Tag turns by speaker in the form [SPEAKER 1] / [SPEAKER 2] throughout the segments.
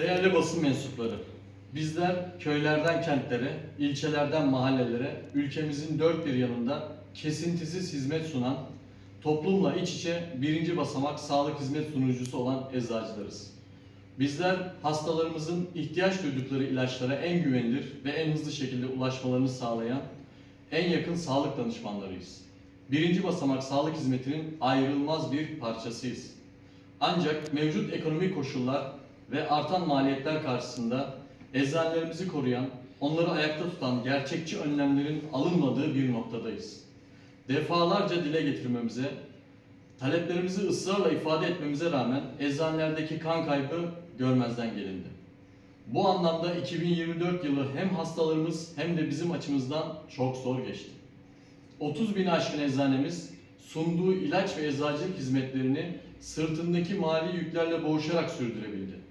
[SPEAKER 1] Değerli basın mensupları, bizler köylerden kentlere, ilçelerden mahallelere, ülkemizin dört bir yanında kesintisiz hizmet sunan, toplumla iç içe birinci basamak sağlık hizmet sunucusu olan eczacılarız. Bizler hastalarımızın ihtiyaç duydukları ilaçlara en güvenilir ve en hızlı şekilde ulaşmalarını sağlayan en yakın sağlık danışmanlarıyız. Birinci basamak sağlık hizmetinin ayrılmaz bir parçasıyız. Ancak mevcut ekonomik koşullar ve artan maliyetler karşısında eczanelerimizi koruyan, onları ayakta tutan gerçekçi önlemlerin alınmadığı bir noktadayız. Defalarca dile getirmemize, taleplerimizi ısrarla ifade etmemize rağmen eczanelerdeki kan kaybı görmezden gelindi. Bu anlamda 2024 yılı hem hastalarımız hem de bizim açımızdan çok zor geçti. 30 bin aşkın eczanemiz sunduğu ilaç ve eczacılık hizmetlerini sırtındaki mali yüklerle boğuşarak sürdürebildi.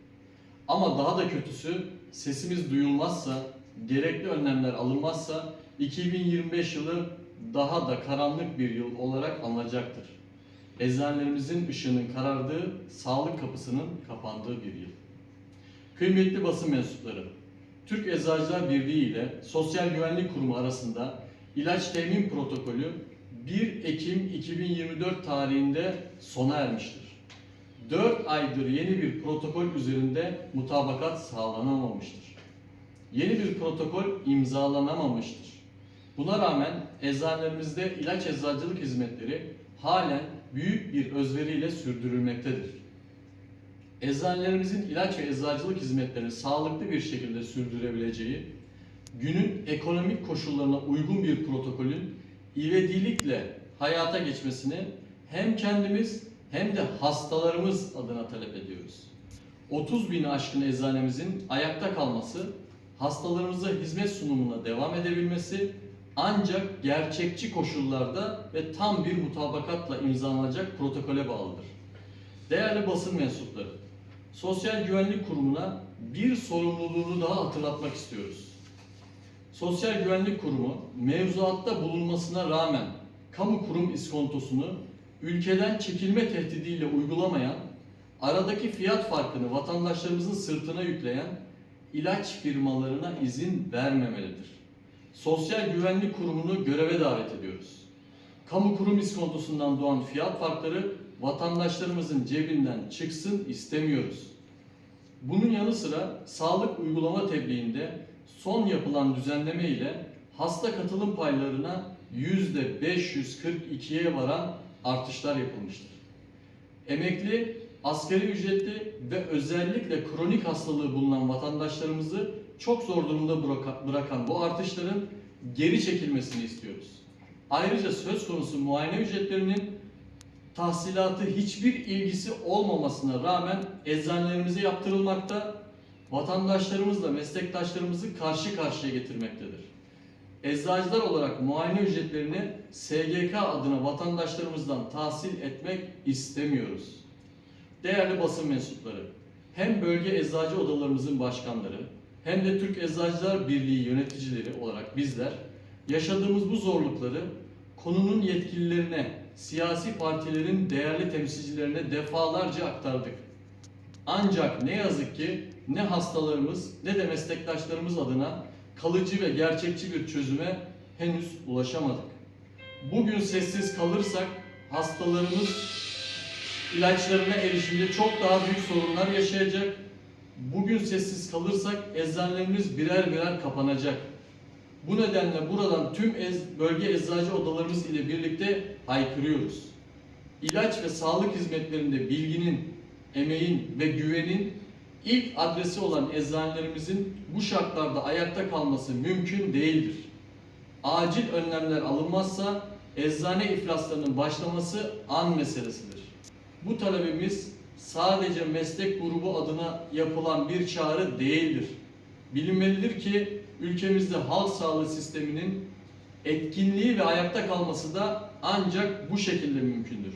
[SPEAKER 1] Ama daha da kötüsü sesimiz duyulmazsa, gerekli önlemler alınmazsa 2025 yılı daha da karanlık bir yıl olarak anılacaktır. Eczanelerimizin ışığının karardığı, sağlık kapısının kapandığı bir yıl. Kıymetli basın mensupları, Türk Eczacılar Birliği ile Sosyal Güvenlik Kurumu arasında ilaç temin protokolü 1 Ekim 2024 tarihinde sona ermiştir. 4 aydır yeni bir protokol üzerinde mutabakat sağlanamamıştır. Yeni bir protokol imzalanamamıştır. Buna rağmen eczanelerimizde ilaç eczacılık hizmetleri halen büyük bir özveriyle sürdürülmektedir. Eczanelerimizin ilaç ve eczacılık hizmetlerini sağlıklı bir şekilde sürdürebileceği, günün ekonomik koşullarına uygun bir protokolün ivedilikle hayata geçmesini hem kendimiz hem de hastalarımız adına talep ediyoruz. 30 bin aşkın eczanemizin ayakta kalması, hastalarımıza hizmet sunumuna devam edebilmesi ancak gerçekçi koşullarda ve tam bir mutabakatla imzalanacak protokole bağlıdır. Değerli basın mensupları, Sosyal Güvenlik Kurumu'na bir sorumluluğunu daha hatırlatmak istiyoruz. Sosyal Güvenlik Kurumu mevzuatta bulunmasına rağmen kamu kurum iskontosunu ülkeden çekilme tehdidiyle uygulamayan, aradaki fiyat farkını vatandaşlarımızın sırtına yükleyen ilaç firmalarına izin vermemelidir. Sosyal Güvenlik Kurumu'nu göreve davet ediyoruz. Kamu kurum iskontosundan doğan fiyat farkları vatandaşlarımızın cebinden çıksın istemiyoruz. Bunun yanı sıra sağlık uygulama tebliğinde son yapılan düzenleme ile hasta katılım paylarına %542'ye varan artışlar yapılmıştır. Emekli, asgari ücretli ve özellikle kronik hastalığı bulunan vatandaşlarımızı çok zor durumda bıraka- bırakan bu artışların geri çekilmesini istiyoruz. Ayrıca söz konusu muayene ücretlerinin tahsilatı hiçbir ilgisi olmamasına rağmen eczanelerimize yaptırılmakta, vatandaşlarımızla meslektaşlarımızı karşı karşıya getirmektedir. Eczacılar olarak muayene ücretlerini SGK adına vatandaşlarımızdan tahsil etmek istemiyoruz. Değerli basın mensupları, hem bölge eczacı odalarımızın başkanları hem de Türk Eczacılar Birliği yöneticileri olarak bizler yaşadığımız bu zorlukları konunun yetkililerine, siyasi partilerin değerli temsilcilerine defalarca aktardık. Ancak ne yazık ki ne hastalarımız ne de meslektaşlarımız adına kalıcı ve gerçekçi bir çözüme henüz ulaşamadık. Bugün sessiz kalırsak hastalarımız ilaçlarına erişimde çok daha büyük sorunlar yaşayacak. Bugün sessiz kalırsak eczanelerimiz birer birer kapanacak. Bu nedenle buradan tüm ez- bölge eczacı odalarımız ile birlikte haykırıyoruz. İlaç ve sağlık hizmetlerinde bilginin, emeğin ve güvenin ilk adresi olan eczanelerimizin bu şartlarda ayakta kalması mümkün değildir. Acil önlemler alınmazsa eczane iflaslarının başlaması an meselesidir. Bu talebimiz sadece meslek grubu adına yapılan bir çağrı değildir. Bilinmelidir ki ülkemizde halk sağlığı sisteminin etkinliği ve ayakta kalması da ancak bu şekilde mümkündür.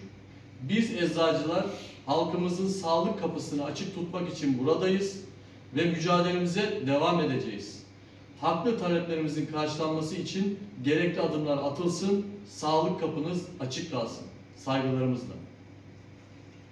[SPEAKER 1] Biz eczacılar halkımızın sağlık kapısını açık tutmak için buradayız ve mücadelemize devam edeceğiz. Haklı taleplerimizin karşılanması için gerekli adımlar atılsın, sağlık kapınız açık kalsın. Saygılarımızla.